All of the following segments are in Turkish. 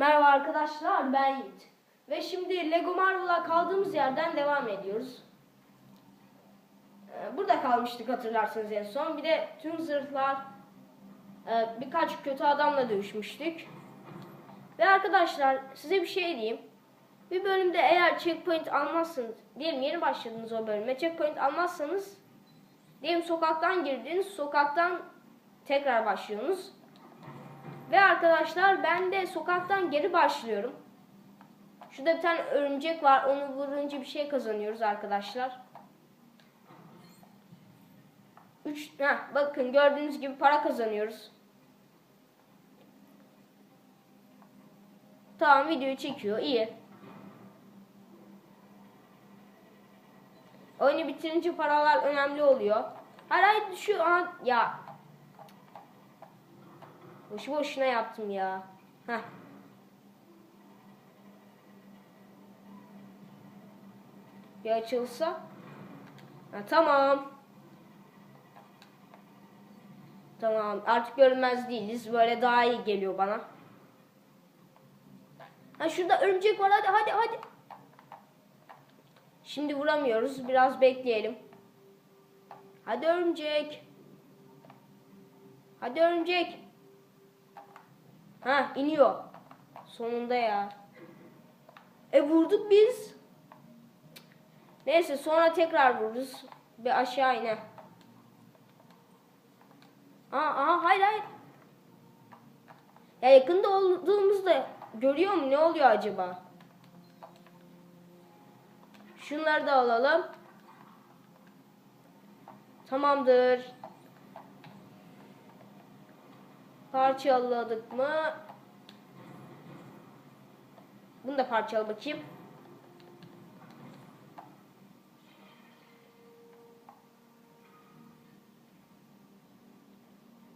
Merhaba arkadaşlar ben Yiğit. Ve şimdi Lego Marvel'a kaldığımız yerden devam ediyoruz. Ee, Burada kalmıştık hatırlarsanız en son. Bir de tüm zırhlar e, birkaç kötü adamla dövüşmüştük. Ve arkadaşlar size bir şey diyeyim. Bir bölümde eğer checkpoint almazsanız, diyelim yeni başladınız o bölüme, checkpoint almazsanız, diyelim sokaktan girdiniz, sokaktan tekrar başlıyorsunuz. Ve arkadaşlar ben de sokaktan geri başlıyorum. Şurada bir tane örümcek var. Onu vurunca bir şey kazanıyoruz arkadaşlar. Üç, heh, bakın gördüğünüz gibi para kazanıyoruz. Tamam videoyu çekiyor. iyi. Oyunu bitirince paralar önemli oluyor. Hayır hayır şu an ya Boşu boşuna yaptım ya. Heh. Bir açılsa. Ha, tamam. Tamam. Artık görünmez değiliz. Böyle daha iyi geliyor bana. Ha şurada örümcek var. Hadi hadi hadi. Şimdi vuramıyoruz. Biraz bekleyelim. Hadi örümcek. Hadi örümcek. Ha iniyor. Sonunda ya. E vurduk biz. Neyse sonra tekrar vururuz. Bir aşağı ine. Aa, aa hayır hayır. Ya yakında olduğumuzda görüyor mu ne oluyor acaba? Şunları da alalım. Tamamdır. Parçaladık mı? Bunu da parçala bakayım.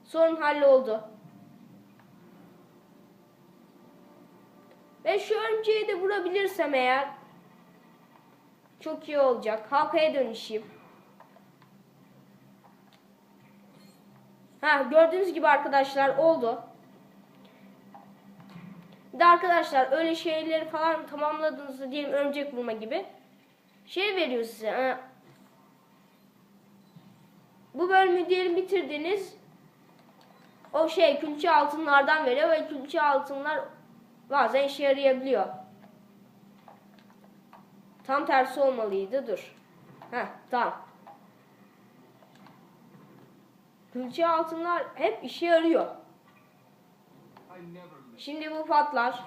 Sorun halloldu. Ve şu örümceği de vurabilirsem eğer çok iyi olacak. Halkaya dönüşeyim. Ha gördüğünüz gibi arkadaşlar oldu. Bir de arkadaşlar öyle şeyleri falan tamamladığınızda diyelim örümcek vurma gibi şey veriyor size. Ha. Bu bölümü diyelim bitirdiniz. O şey külçe altınlardan veriyor ve külçe altınlar bazen işe yarayabiliyor. Tam tersi olmalıydı. Dur. Heh, tamam. Külçe altınlar hep işe yarıyor. Şimdi bu patlar.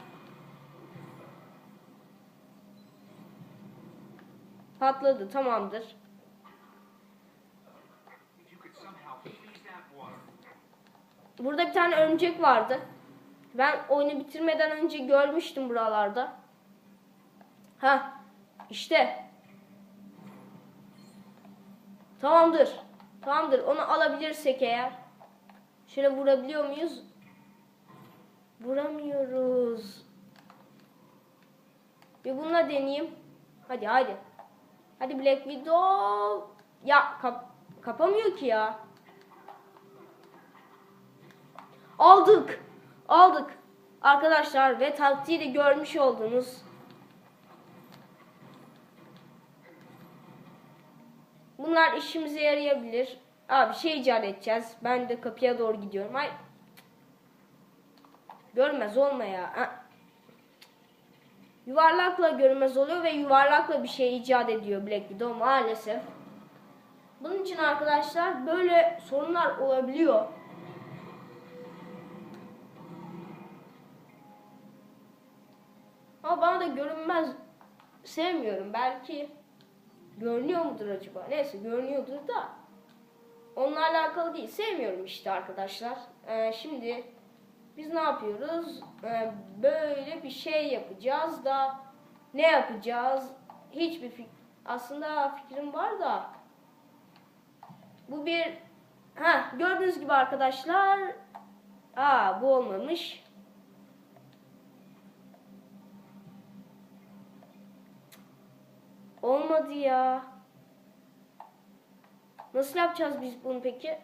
Patladı tamamdır. Burada bir tane örümcek vardı. Ben oyunu bitirmeden önce görmüştüm buralarda. Ha, işte. Tamamdır. Tamamdır. Onu alabilirsek eğer. Şöyle vurabiliyor muyuz? Vuramıyoruz. Bir bununla deneyeyim. Hadi hadi. Hadi Black Widow. Ya kap kapamıyor ki ya. Aldık. Aldık. Arkadaşlar ve taktiği de görmüş oldunuz. Bunlar işimize yarayabilir. Abi şey icat edeceğiz. Ben de kapıya doğru gidiyorum. Ay. Görmez olma ya. Ha. Yuvarlakla görmez oluyor ve yuvarlakla bir şey icat ediyor Black Widow maalesef. Bunun için arkadaşlar böyle sorunlar olabiliyor. Ama bana da görünmez sevmiyorum. Belki görünüyor mudur acaba? Neyse görünüyordur da onunla alakalı değil. Sevmiyorum işte arkadaşlar. Ee, şimdi biz ne yapıyoruz? Ee, böyle bir şey yapacağız da ne yapacağız? Hiçbir fik aslında fikrim var da bu bir ha gördüğünüz gibi arkadaşlar aa bu olmamış. Olmadı ya. Nasıl yapacağız biz bunu peki?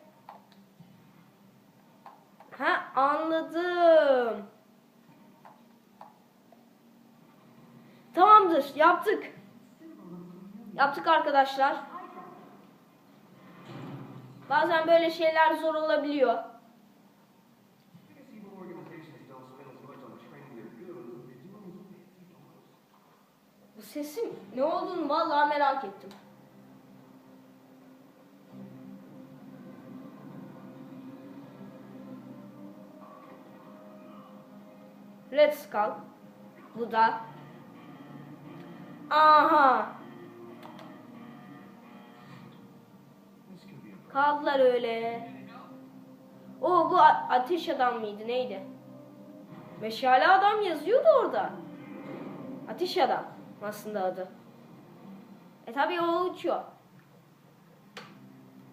Ha anladım. Tamamdır yaptık. Yaptık arkadaşlar. Bazen böyle şeyler zor olabiliyor. Sesin ne olduğunu vallahi merak ettim. Red Skull. Bu da. Aha. Kaldılar öyle. O bu ateş adam mıydı neydi? Meşale adam yazıyordu orada. Ateş adam aslında adı. E tabi o uçuyor.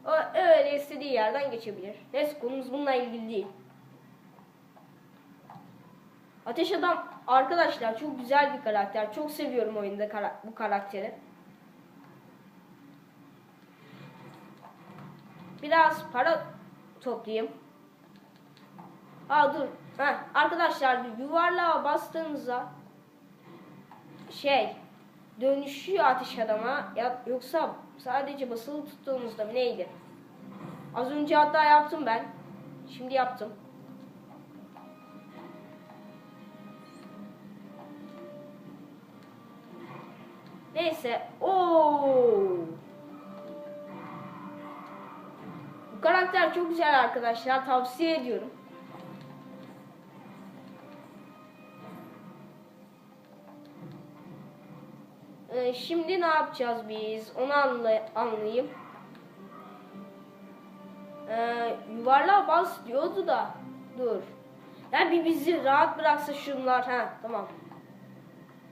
O öyle istediği yerden geçebilir. Neyse konumuz bununla ilgili değil. Ateş Adam arkadaşlar çok güzel bir karakter. Çok seviyorum oyunda kara- bu karakteri. Biraz para toplayayım. Aa dur. Heh, arkadaşlar yuvarlığa bastığınızda şey dönüşüyor ateş adama ya, yoksa sadece basılı tuttuğunuzda mı neydi? Az önce hatta yaptım ben. Şimdi yaptım. Neyse. Oo. Bu karakter çok güzel arkadaşlar. Tavsiye ediyorum. Ee, şimdi ne yapacağız biz? Onu anla anlayayım. Ee, yuvarlığa bas diyordu da. Dur. Ya bir bizi rahat bıraksa şunlar. Ha tamam.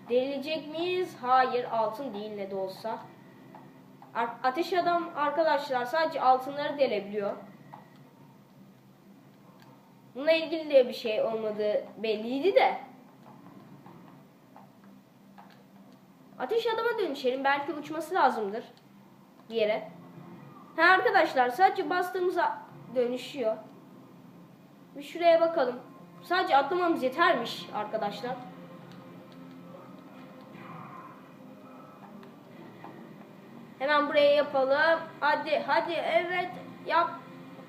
Delilecek miyiz? Hayır altın değil ne de olsa. Ateş adam arkadaşlar sadece altınları delebiliyor. Bununla ilgili de bir şey olmadığı belliydi de. Ateş adama dönüşelim. Belki uçması lazımdır. Bir yere. Ha arkadaşlar sadece bastığımızda dönüşüyor. Bir şuraya bakalım. Sadece atlamamız yetermiş arkadaşlar. Hemen buraya yapalım. Hadi hadi evet yap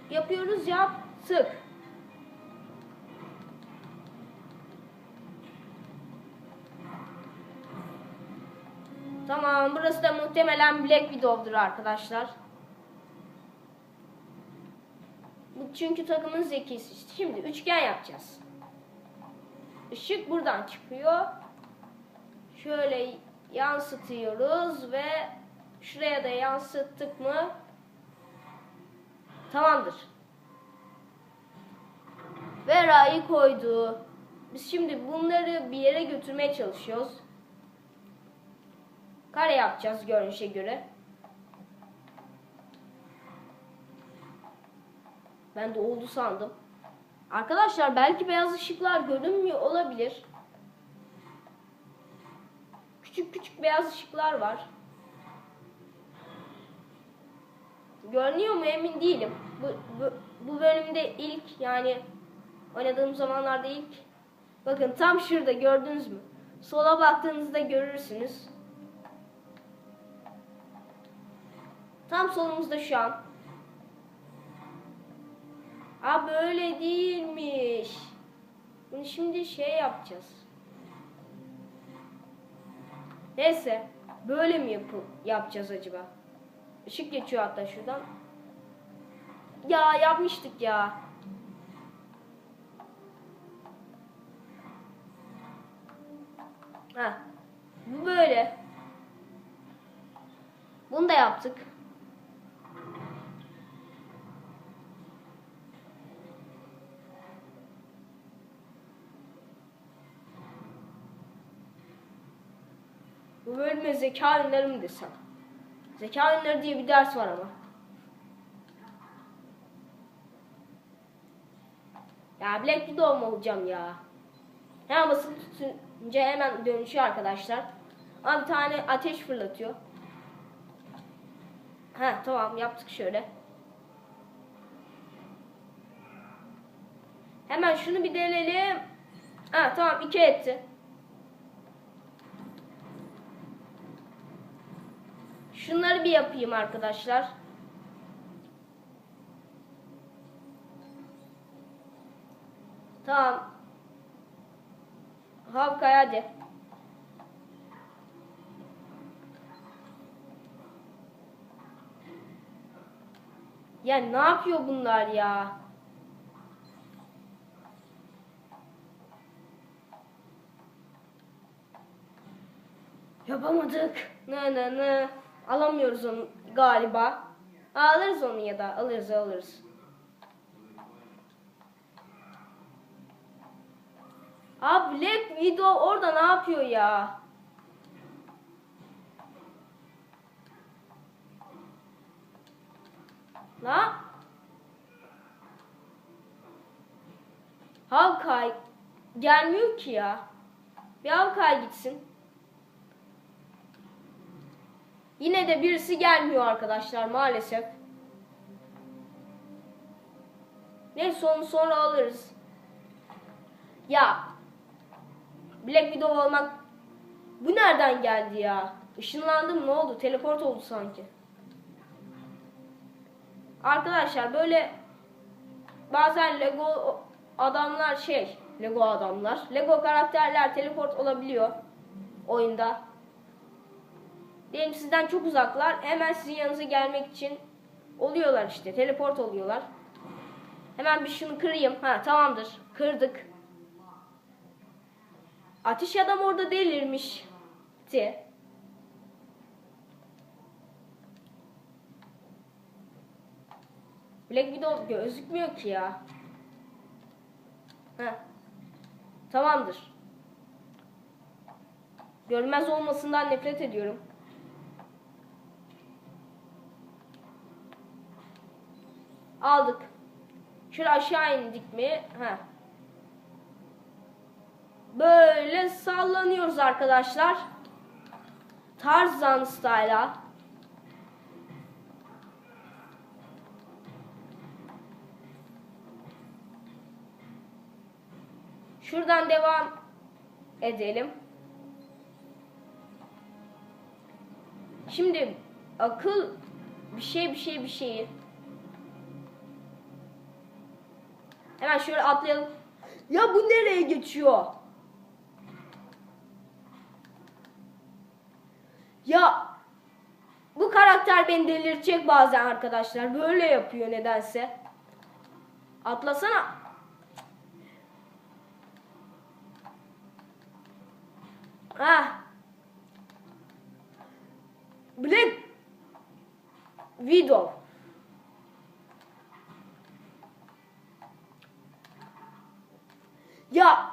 yapıyoruz yaptık. Tamam burası da muhtemelen Black Widow'dur arkadaşlar. Çünkü takımın zekisi. işte. Şimdi üçgen yapacağız. Işık buradan çıkıyor. Şöyle yansıtıyoruz ve şuraya da yansıttık mı tamamdır. Ve ra'yı koydu. Biz şimdi bunları bir yere götürmeye çalışıyoruz. Kare yapacağız görünüşe göre. Ben de oldu sandım. Arkadaşlar belki beyaz ışıklar görünmüyor olabilir. Küçük küçük beyaz ışıklar var. Görünüyor mu emin değilim. Bu, bu, bu bölümde ilk yani oynadığım zamanlarda ilk. Bakın tam şurada gördünüz mü? Sola baktığınızda görürsünüz. Tam solumuzda şu an. Aa böyle değilmiş. Bunu şimdi şey yapacağız. Neyse. Böyle mi yapı yapacağız acaba? Işık geçiyor hatta şuradan. Ya yapmıştık ya. Ha. Bu böyle. Bunu da yaptık. Bu bölüme zeka ünleri mi desem? Zeka ünleri diye bir ders var ama. Ya Black Widow mu olacağım ya? Hemen basılı tutunca hemen dönüşüyor arkadaşlar. Ama bir tane ateş fırlatıyor. Ha tamam yaptık şöyle. Hemen şunu bir deneyelim. Ha tamam iki etti. Şunları bir yapayım arkadaşlar. Tamam. Havkay hadi. Ya ne yapıyor bunlar ya? Yapamadık. Ne ne ne. Alamıyoruz onu galiba. Alırız onu ya da alırız alırız. Abi Black Widow orada ne yapıyor ya? La? Hawkeye gelmiyor ki ya. Bir Hawkeye gitsin. Yine de birisi gelmiyor arkadaşlar maalesef. Neyse onu sonra alırız. Ya Black Widow olmak bu nereden geldi ya? Işınlandım ne oldu? Teleport oldu sanki. Arkadaşlar böyle bazen Lego adamlar şey Lego adamlar Lego karakterler teleport olabiliyor oyunda. Diyelim sizden çok uzaklar hemen sizin yanınıza gelmek için oluyorlar işte teleport oluyorlar. Hemen bir şunu kırayım. Ha tamamdır. Kırdık. Ateş adam orada delirmiş. Ti. Black Widow gözükmüyor ki ya. Heh. Tamamdır. Görmez olmasından nefret ediyorum. Aldık. Şöyle aşağı indik mi? Heh. Böyle sallanıyoruz arkadaşlar. Tarzan style'a. Şuradan devam edelim. Şimdi akıl bir şey bir şey bir şeyi. Hemen şöyle atlayalım. Ya bu nereye geçiyor? Ya bu karakter beni delirtecek bazen arkadaşlar. Böyle yapıyor nedense. Atlasana. Ah. Black Widow. Ya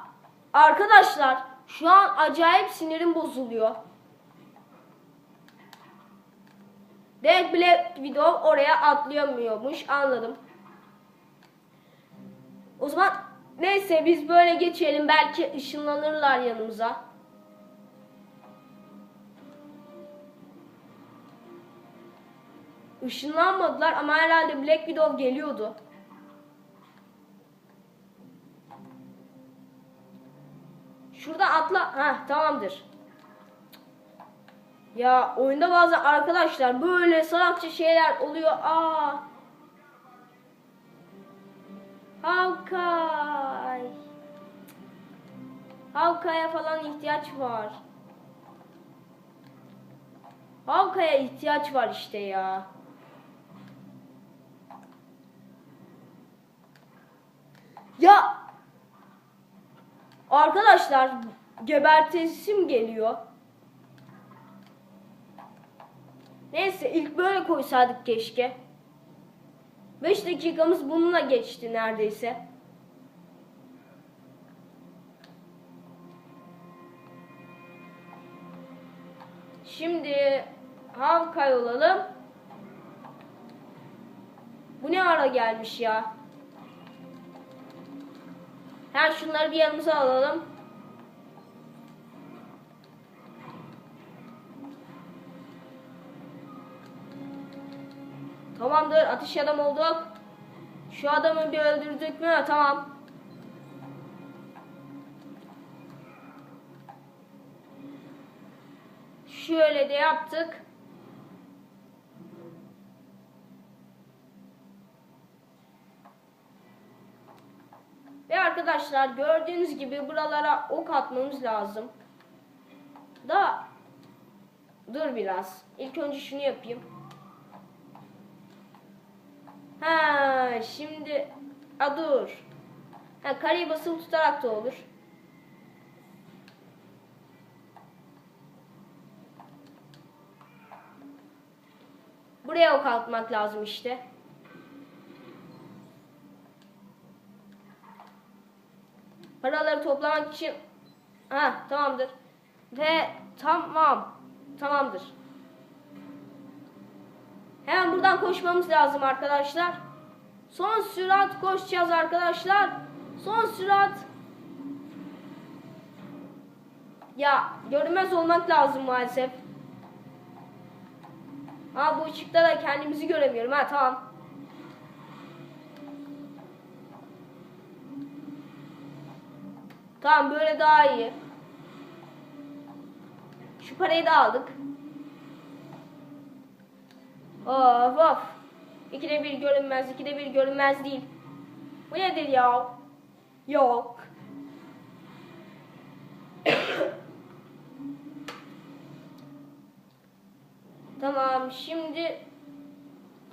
arkadaşlar şu an acayip sinirim bozuluyor. Demek Black Widow oraya atlayamıyormuş anladım. O zaman neyse biz böyle geçelim belki ışınlanırlar yanımıza. Işınlanmadılar ama herhalde Black Widow geliyordu. Şurada atla. Ha tamamdır. Ya oyunda bazen arkadaşlar böyle salakça şeyler oluyor. Aa. Hawkeye. Hawkeye'ye falan ihtiyaç var. Hawkeye'ye ihtiyaç var işte ya. Ya Arkadaşlar gebertesim geliyor. Neyse ilk böyle koysaydık keşke. 5 dakikamız bununla geçti neredeyse. Şimdi Havkay olalım. Bu ne ara gelmiş ya? Her şunları bir yanımıza alalım. Tamamdır atış adam olduk. Şu adamı bir öldürdük mü? Tamam. Şöyle de yaptık. Arkadaşlar gördüğünüz gibi buralara ok atmamız lazım. Da dur biraz. İlk önce şunu yapayım. Ha şimdi a dur. Ha kareyi basılı tutarak da olur. Buraya ok atmak lazım işte. Paraları toplamak için ha tamamdır. Ve tamam. Tamamdır. Hemen buradan koşmamız lazım arkadaşlar. Son sürat koşacağız arkadaşlar. Son sürat. Ya görünmez olmak lazım maalesef. Ha bu ışıkta da kendimizi göremiyorum. Ha tamam. Tamam böyle daha iyi. Şu parayı da aldık. Of of. İkide bir görünmez, ikide bir görünmez değil. Bu nedir ya? Yok. tamam şimdi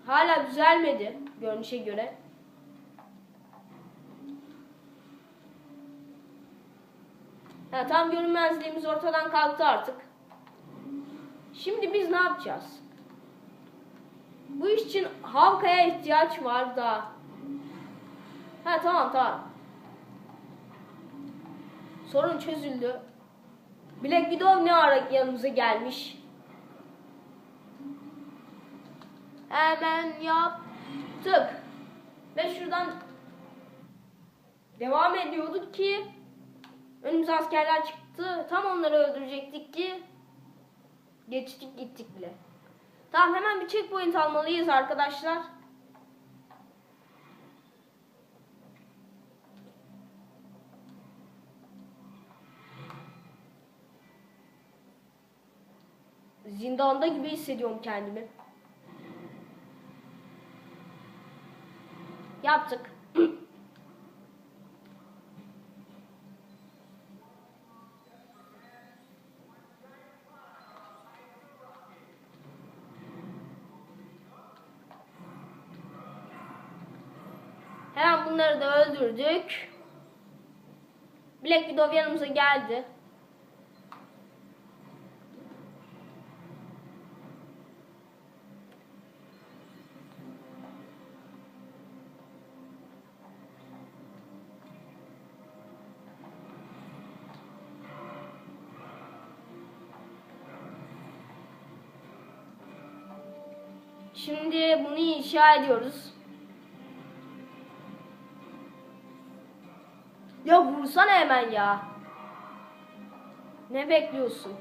hala düzelmedi görünüşe göre. Ha, tam görünmezliğimiz ortadan kalktı artık. Şimdi biz ne yapacağız? Bu iş için halkaya ihtiyaç var da. Ha tamam tamam. Sorun çözüldü. Black Widow ne ara yanımıza gelmiş? Hemen yaptık. Ve şuradan devam ediyorduk ki önümüze askerler çıktı. Tam onları öldürecektik ki geçtik gittik bile. Tamam hemen bir checkpoint almalıyız arkadaşlar. Zindanda gibi hissediyorum kendimi. Yaptık. Bunları da öldürdük. Black Widow yanımıza geldi. Şimdi bunu inşa ediyoruz. Vursana hemen ya. Ne bekliyorsun?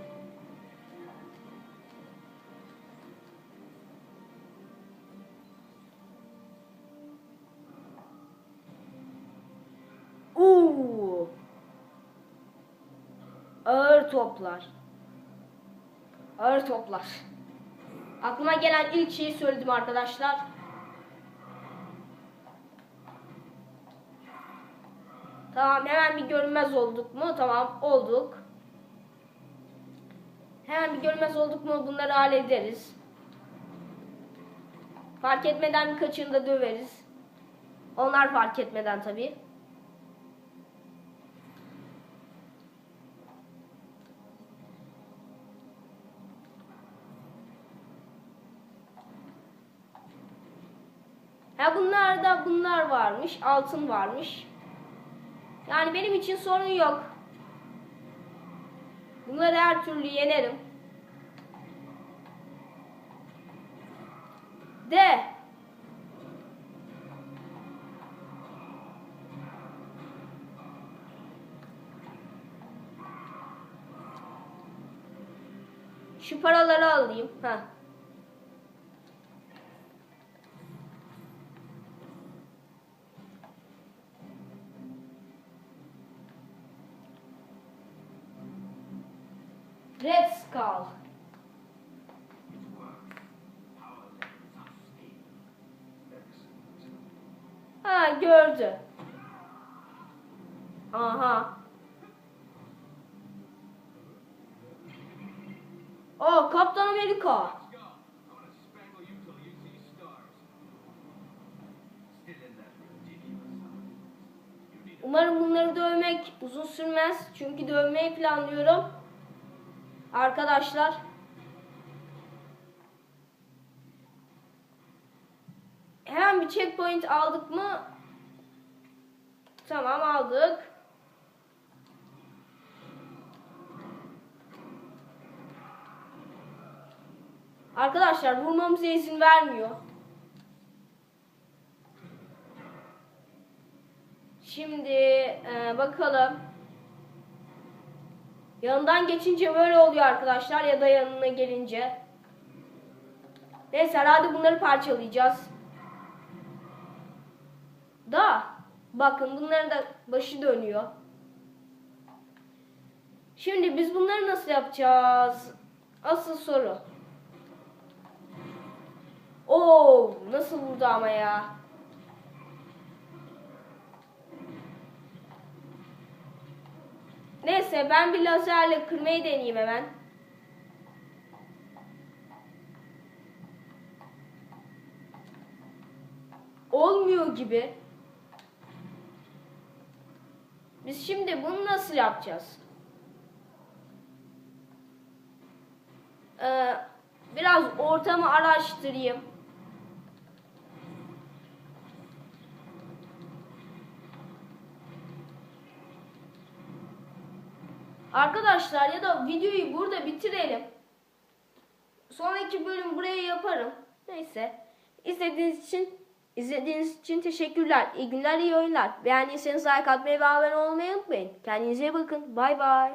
Uuu. Ağır toplar. Ağır toplar. Aklıma gelen ilk şeyi söyledim arkadaşlar. Tamam hemen bir görünmez olduk mu? Tamam olduk. Hemen bir görünmez olduk mu bunları hallederiz. Fark etmeden birkaçını da döveriz. Onlar fark etmeden tabii. Ha bunlarda bunlar varmış, altın varmış. Yani benim için sorun yok. Bunları her türlü yenerim. De. Şu paraları alayım. Ha. İn that ridiculous size. You need to Umarım bunları dövmek uzun sürmez. Çünkü dövmeyi planlıyorum. Arkadaşlar. Hemen bir checkpoint aldık mı? Tamam aldık. Arkadaşlar vurmamıza izin vermiyor. Şimdi e, bakalım. Yanından geçince böyle oluyor arkadaşlar ya da yanına gelince. Neyse hadi bunları parçalayacağız. Da bakın bunların da başı dönüyor. Şimdi biz bunları nasıl yapacağız? Asıl soru. Oo, nasıl vurdu ama ya? Neyse ben bir lazerle kırmayı deneyeyim hemen. Olmuyor gibi. Biz şimdi bunu nasıl yapacağız? Ee, biraz ortamı araştırayım. Arkadaşlar ya da videoyu burada bitirelim. Sonraki bölüm buraya yaparım. Neyse. İzlediğiniz için izlediğiniz için teşekkürler. İyi günler, iyi oyunlar. Beğendiyseniz like atmayı ve abone olmayı unutmayın. Kendinize iyi bakın. Bay bay.